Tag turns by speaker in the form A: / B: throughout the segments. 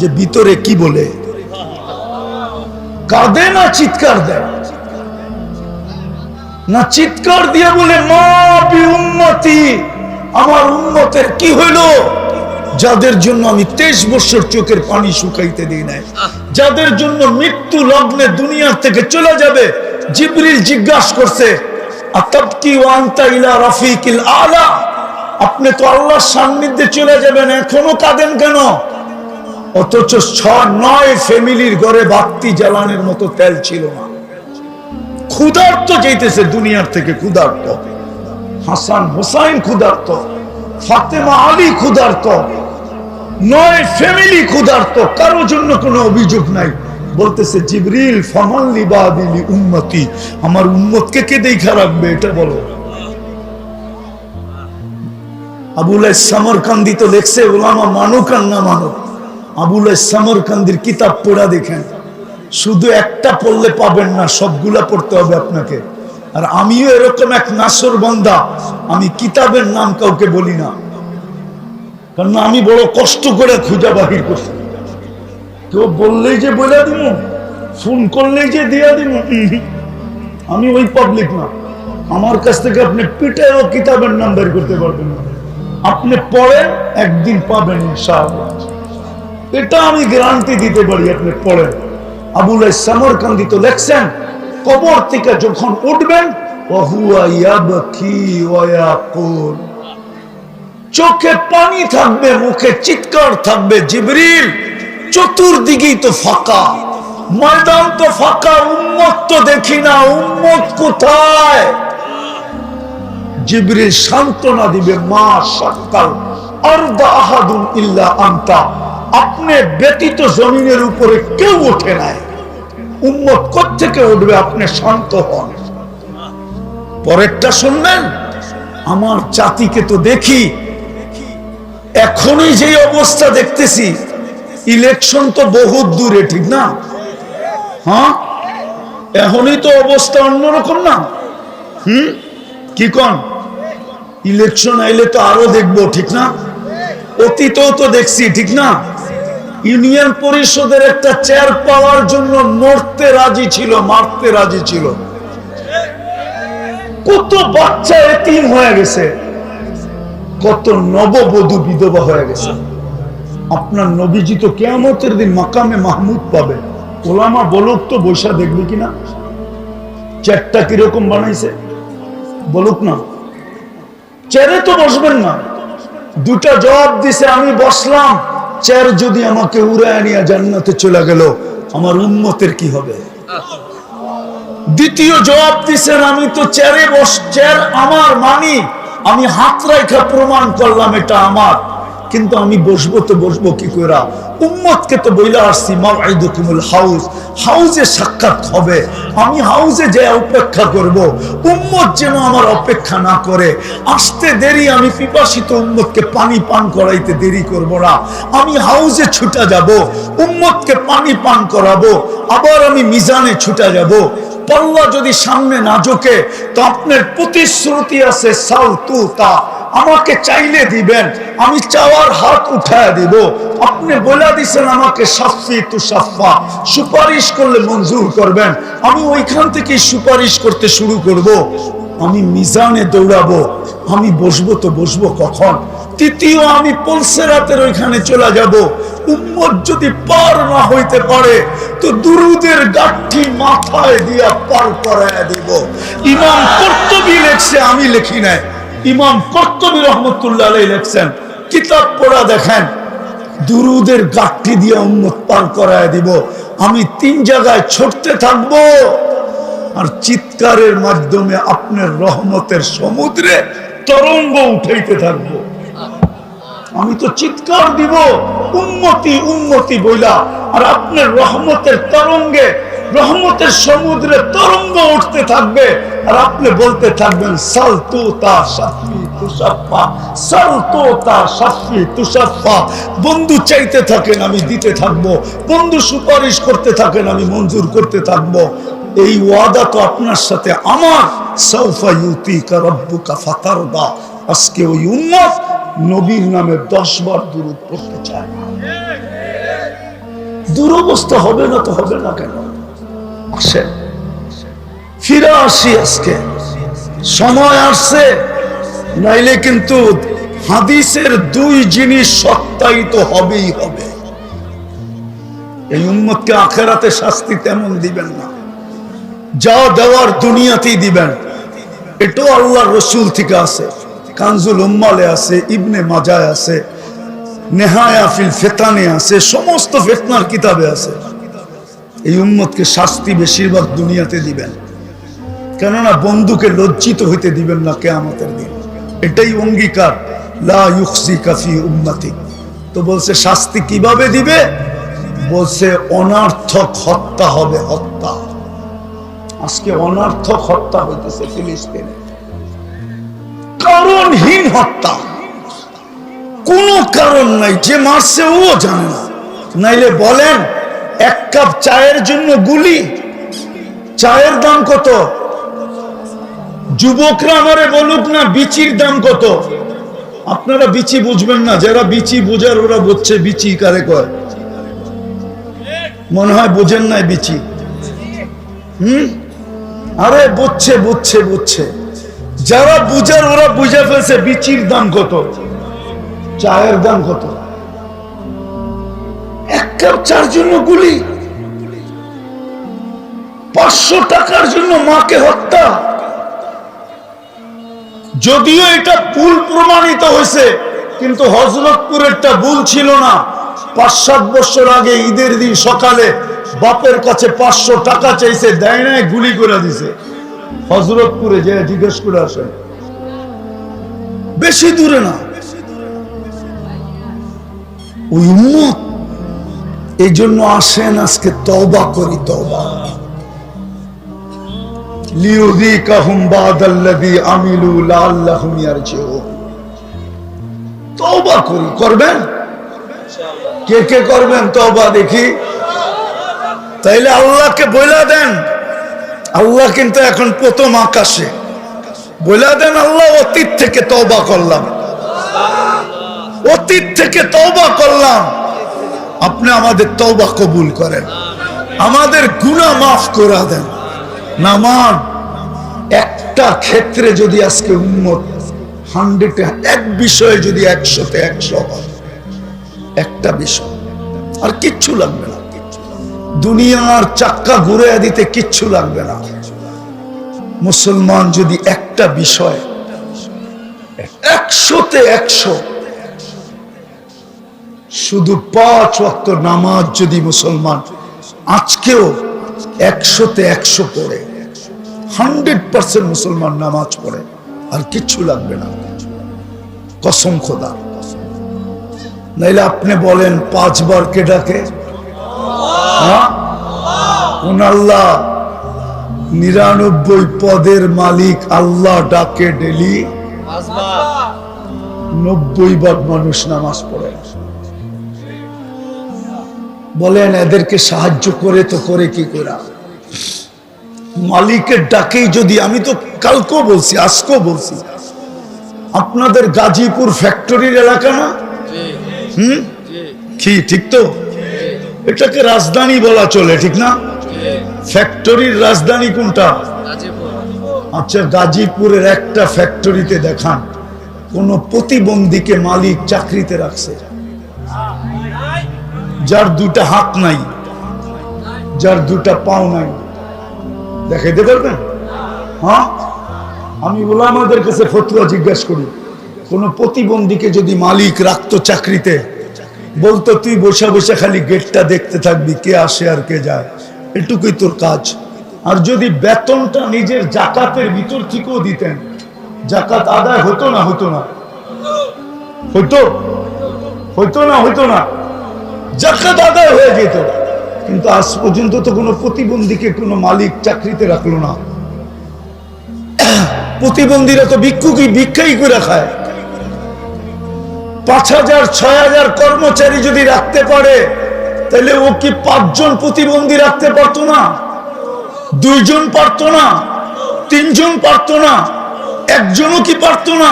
A: যে ভিতরে কি বলে? কাঁদে না চিৎকার দেয়? না চিৎকার দিয়ে বলে, মা, বি উন্নতি আমার উন্মতের কি হইল? যাদের জন্য আমি তেইশ বছর চোখের পানি শুকাইতে দিই নাই। যাদের জন্য মৃত্যু লগ্নে দুনিয়ার থেকে চলে যাবে, জিবরিল জিজ্ঞাসা করছে আপনি তো আল্লাহর সান্নিধ্যে চলে যাবেন, এখনও কাঁদেন কেন? অথচ ছ নয় ফ্যামিলির ঘরে বাতি জ্বালানোর মতো তেল ছিল না। ক্ষুধার্ত যেতেছে দুনিয়ার থেকে ক্ষুধার্ত। হাসান হোসাইন ক্ষুধার্ত, ফাতেমা আলী ক্ষুধার্ত, নয় ফ্যামিলি ক্ষুধার্ত কারোর জন্য কোনো অভিযোগ নাই। বলতেছে, জিবরিল ফমাল্লি বাদিলি উন্মতি আমার উন্মতকে কে দেখা রাখবে, এটা বলো। আবুল সামরকান্দি তো লেখছে ওলামা মানুক আর না মানুক আবুল সামরকান্দির কিতাব পড়া দেখেন। শুধু একটা পড়লে পাবেন না, সবগুলা পড়তে হবে আপনাকে। আর আমিও এরকম এক নাসর বন্দা, আমি কিতাবের নাম কাউকে বলি না। কারণ আমি বড় কষ্ট করে খুঁজা বাহির করছি। কেউ বললেই যে বলে দিব ফোন করলেই যে দিয়া দিব আমি ওই পাবলিক না। আমার কাছ থেকে আপনি পিঠেও কিতাবের নাম বের করতে পারবেন না। আপনি পড়েন, একদিন পাবেন ইনশাআল্লাহ। এটা আমি গ্যারান্টি দিতে পারি, আপনি পড়েন। আবুল সামরকান্দি তো লেখছেন, কবর থেকে যখন উঠবেন চোখে পানি থাকবে, মুখে চিৎকার থাকবে, জিবরিল চতুর্দিকেই তো ফাঁকা। ময়দান তো ফাঁকা, উম্মত তো দেখি না, উম্মত কোথায়? জিবরিল সান্ত্বনা দিবে মা সকাল আরদা আহাদুন ইল্লা আন্তা। আপনি ব্যতীত জমিনের উপরে কেউ ওঠে নাই। উম্মত কোথেকে উঠবে? আপনি শান্ত হন। পরেরটা শুনবেন? আমার জাতিকে তো দেখি। এখনই যে অবস্থা দেখতেছি, ইলেকশন তো বহুত দূরে, ঠিক না? হ্যাঁ? এখনই তো অবস্থা অন্যরকম না। হুম? কি কন? ইলেকশন আইলে তো আরও দেখব, ঠিক না? অতীতেও তো দেখছি, ঠিক না? ইউনিয়ন পরিষদের একটা চেয়ার পাওয়ার জন্য মরতে রাজি ছিল, মারতে রাজি ছিল। কত বাচ্চা এতিম হয়ে গেছে, কত নববধূ বিধবা হয়ে গেছে। আপনার নবীজি তো কেয়ামতের দিন মাকামে মাহমুদ পাবে। ওলামা বলুক তো বৈশা দেখবে কিনা? চেয়ারটা কীরকম বানাইছে? বলুক না। চেয়ারে তো বসবেন না। দুটা জবাব দিছে, আমি বসলাম। চেয়ার যদি আমাকে উড়ায় নিয়ে জান্নাতে চলে গেল, আমার উন্মতের কি হবে? দ্বিতীয় জবাব দিছেন, আমি তো চেয়ারে বস, চেয়ার আমার মানি, আমি হাত রাইখা প্রমাণ করলাম, এটা আমার। কিন্তু আমি বসবো তো বসবো কি করে উম্মতকে তো বইলা আসছি মাউদুকুমুল হাউস হাউসে সাক্ষাৎ হবে। আমি হাউসে যে অপেক্ষা করব, উম্মত যেন আমার অপেক্ষা না করে। আসতে দেরি, আমি পিপাসিত উম্মতকে পানি পান করাইতে দেরি করব না। আমি হাউসে ছুটা যাব, উম্মতকে পানি পান করাবো। আবার আমি মিজানে ছুটা যাব। পাল্লা যদি সামনে না ঝোঁকে, তো আপনার প্রতিশ্রুতি আছে, সাল তু তা। আমাকে চাইলে দিবেন, আমি চাওয়ার হাত উঠায় দিব। আপনি বলে দিছেন আমাকে সাফি তু সাফা সুপারিশ করলে মঞ্জুর করবেন। আমি ওইখান থেকে সুপারিশ করতে শুরু করব। আমি মিজানে দৌড়াবো। আমি বসবো তো বসবো কখন? তৃতীয়, আমি পলসেরাতের ওইখানে চলে যাব। উম্মত যদি পার না হইতে পারে, তো দুরুদের গাঠি মাথায় দিয়া পার করায় দিব। ইমাম কর্তবী লেখছে, আমি লেখি নাই। ইমাম কর্তবী রহমতুল্লাহ আলাই লেখছেন, কিতাব পড়া দেখেন, দুরুদের গাঠি দিয়ে উম্মত পার করায় দিব, আমি তিন জায়গায় ছড়তে থাকব, আর চিৎকারের মাধ্যমে আপনার রহমতের সমুদ্রে তরঙ্গ উঠাইতে থাকব। আমি তো চিৎকার দিব উন্নতি উন্নতি বইলা, আর আপনার রহমতের তরঙ্গে রহমতের সমুদ্রে তরঙ্গ উঠতে থাকবে আর আপনি বলতে থাকবেন, সাল তো তা আমার। নবীর নামে দশ বার দূরত পড়তে চায়। দুরবস্থা হবে না তো হবে না কেন? ফিরে আসি আজকে। সময় আসছে, নাইলে কিন্তু হাদিসের দুই জিনিস সত্যায়িত হবেই হবে। এই আখেরাতে শাস্তি তেমন দিবেন না। যা দেওয়ার দুনিয়াতেই দিবেন। এটাও আল্লাহ রসুল থেকে আছে। কানজুল উম্মালে আছে, ইবনে মাজায় আছে, নেহায়া ফিল ফেতানে আছে, সমস্ত ফেতনার কিতাবে আছে। এই উম্মতকে শাস্তি বেশিরভাগ দুনিয়াতে দিবেন। কেননা বন্ধুকে লজ্জিত হইতে দিবেন না কেয়ামতের দিন। এটাই অঙ্গীকার। কাফি তো বলছে, শাস্তি কীভাবে দিবে? বলছে, অনার্থক হত্যা হবে হত্যা। আজকে অনার্থক হত্যা হইতেছে ফিলিস্তিনে। কারণহীন হত্যা। কোনো কারণ নাই। যে মারছে ও জানে না। নাইলে বলেন এক কাপ চায়ের জন্য গুলি। চায়ের দাম কত? যুবকরা আমারে বলুক না, বিচির দাম কত? আপনারা বিচি বুঝবেন না, যারা বিচি বোঝার ওরা বুঝছে বিচি কারে কয়? মনে হয় বোঝেন নাই বিচি। হুম? আরে, বুঝছে বুঝছে বুঝছে। যারা বুঝার, ওরা বুঝে ফেলছে, বিচির দাম কত? চায়ের দাম কত? এক কাপ চার জন্য গুলি, পাঁচশো টাকার জন্য মাকে হত্যা। যদিও এটা ভুল প্রমাণিত হয়েছে, কিন্তু হজরতপুরেরটা ভুল ছিল না। পাঁচ সাত বছর আগে ঈদের দিন সকালে বাপের কাছে পাঁচশো টাকা চাইছে, দেয় নাই, গুলি করে দিছে। হজরতপুরে যে জিজ্ঞেস করে আসেন। বেশি দূরে না। ওই উম্মত এই জন্য আসেন আজকে তওবা করি, তওবা। তওবা করি, করবেন? কে কে করবেন দেখি? তাইলে আল্লাহকে বইলা দেন। আল্লাহ কিন্তু এখন প্রথম আকাশে। বইলা দেন আল্লাহ, অতীত থেকে তওবা করলাম। অতীত থেকে তওবা করলাম। আপনি আমাদের তওবা কবুল করেন। আমাদের গুনাহ মাফ করে দেন। নামান একটা ক্ষেত্রে যদি আজকে উন্মত হান্ড্রেড এক বিষয়ে যদি একশোতে একশো একটা বিষয়। আর কিচ্ছু লাগবে না। দুনিয়ার চাক্কা ঘুরে দিতে কিচ্ছু লাগবে না। মুসলমান যদি একটা বিষয়, একশোতে একশো শুধু পাঁচ ওয়াক্ত নামাজ যদি মুসলমান আজকেও একশোতে একশো পড়ে হান্ড্রেড পার্সেন্ট মুসলমান নামাজ পড়ে আর কিচ্ছু লাগবে না। কসম খোদা। নাইলে আপনি বলেন পাঁচবার কে ডাকে? হ্যাঁ? আল্লাহ নিরানব্বই পদের মালিক আল্লাহ ডাকে ডেলি। নব্বই ভাগ মানুষ নামাজ পড়ে। বলেন, এদেরকে সাহায্য করে তো করে কি করা? মালিকের ডাকেই যদি আমি তো কালকেও বলছি, আজকেও বলছি, আপনাদের গাজীপুর ফ্যাক্টরির এলাকা না? হুম? কি, ঠিক তো? এটাকে রাজধানী বলা চলে, ঠিক না? ফ্যাক্টরির রাজধানী কোনটা? আচ্ছা গাজীপুরের একটা ফ্যাক্টরিতে দেখান, কোন প্রতিবন্ধীকে মালিক চাকরিতে রাখছে। যার দুটা হাত নাই, যার দুটা পাও নাই। দেখাইতে পারবেন? হ্যাঁ? আমি আমাদের কাছে ফতুয়া জিজ্ঞাসা করি, কোন প্রতিবন্ধীকে যদি মালিক রাখতো চাকরিতে, বলতো, তুই বসে বসে খালি গেটটা দেখতে থাকবি, কে আসে আর কে যায়? এটুকুই তোর কাজ। আর যদি বেতনটা নিজের জাকাতের ভিতর থেকেও দিতেন, জাকাত আদায় হতো না হতো না? হতো? হতো না হতো না? জাকাত আদায় হয়ে যেত। কিন্তু আজ পর্যন্ত তো কোনো প্রতিবন্ধীকে কোনো মালিক চাকরিতে রাখল না। প্রতিবন্ধীরা তো ভিক্ষুকি ভিক্ষাই করে খায়। পাঁচ হাজার, ছয় হাজার কর্মচারী যদি রাখতে পারে, তাহলে ও কি পাঁচজন প্রতিবন্ধী রাখতে পারতো না? দুইজন পারতো না? তিনজন পারতো না? একজনও কি পারতো না?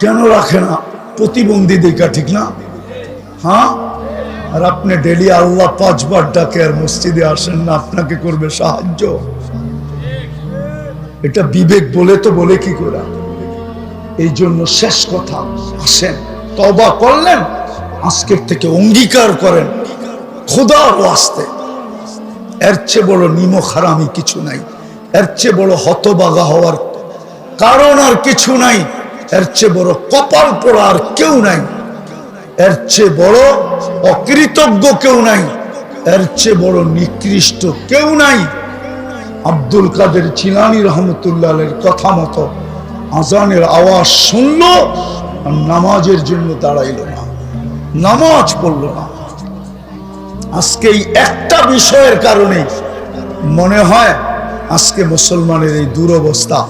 A: কেন রাখে না? প্রতিবন্ধী দেখা ঠিক না? হ্যাঁ? আর আপনি ডেলি আল্লাহ পাঁচবার ডাকে আর মসজিদে আসেন না, আপনাকে করবে সাহায্য। এটা বিবেক বলে তো বলে কি করে? এই জন্য শেষ কথা, আসেন তবা করলেন, আজকের থেকে অঙ্গীকার করেন খোদার আসতে এর চেয়ে বড় নিমক হারামি কিছু নাই, এর চেয়ে বড় হতবাগা হওয়ার কারণ আর কিছু নাই, এর চেয়ে বড় কপাল পড়া আর কেউ নাই। এর চেয়ে বড় অকৃতজ্ঞ কেউ নাই। এর চেয়ে বড় নিকৃষ্ট কেউ নাই। আব্দুল কাদের চিলানি রহমতুল্লাহের কথা মতো আজানের আওয়াজ শুনল আর নামাজের জন্য দাঁড়াইল না। নামাজ পড়ল না। আজকে এই একটা বিষয়ের কারণে মনে হয় আজকে মুসলমানের এই দুরবস্থা,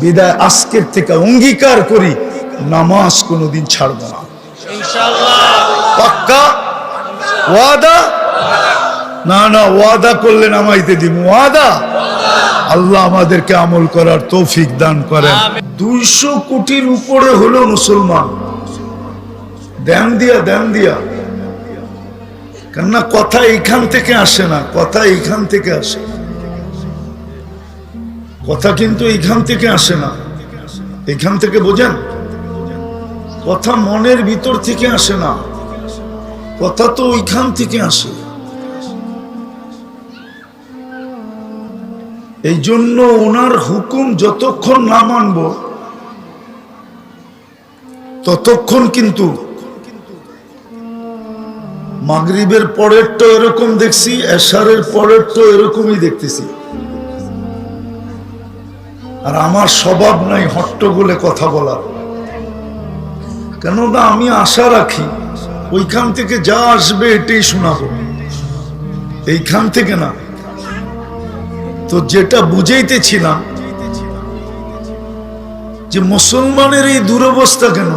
A: বিদায় আজকের থেকে অঙ্গীকার করি, নামাজ কোনোদিন ছাড়ব না। পাক্কা? ওয়াদা? না না ওয়াদা করলে নামাইতে দিব ওয়াদা? আল্লাহ আমাদেরকে আমল করার তৌফিক দান করেন। দুইশো কোটির উপরে হলো মুসলমান। দেন দিয়া দেন দিয়া। কেননা কথা এইখান থেকে আসে না কথা এইখান থেকে আসে। কথা কিন্তু এইখান থেকে আসে না। এখান থেকে বোঝেন? কথা মনের ভিতর থেকে আসে না। কথা তো ওইখান থেকে আসে। এই জন্য ওনার হুকুম যতক্ষণ না মানব, ততক্ষণ কিন্তু মাগরিবের পরের তো এরকম দেখছি, এশারের পরের তো এরকমই দেখতেছি। আর আমার স্বভাব নাই হট্টগোলে কথা বলার। কেননা আমি আশা রাখি ওইখান থেকে যা আসবে এটাই শোনাবো। এইখান থেকে না। তো যেটা বুঝাইতেছিলাম যে মুসলমানের এই দুরবস্থা কেন?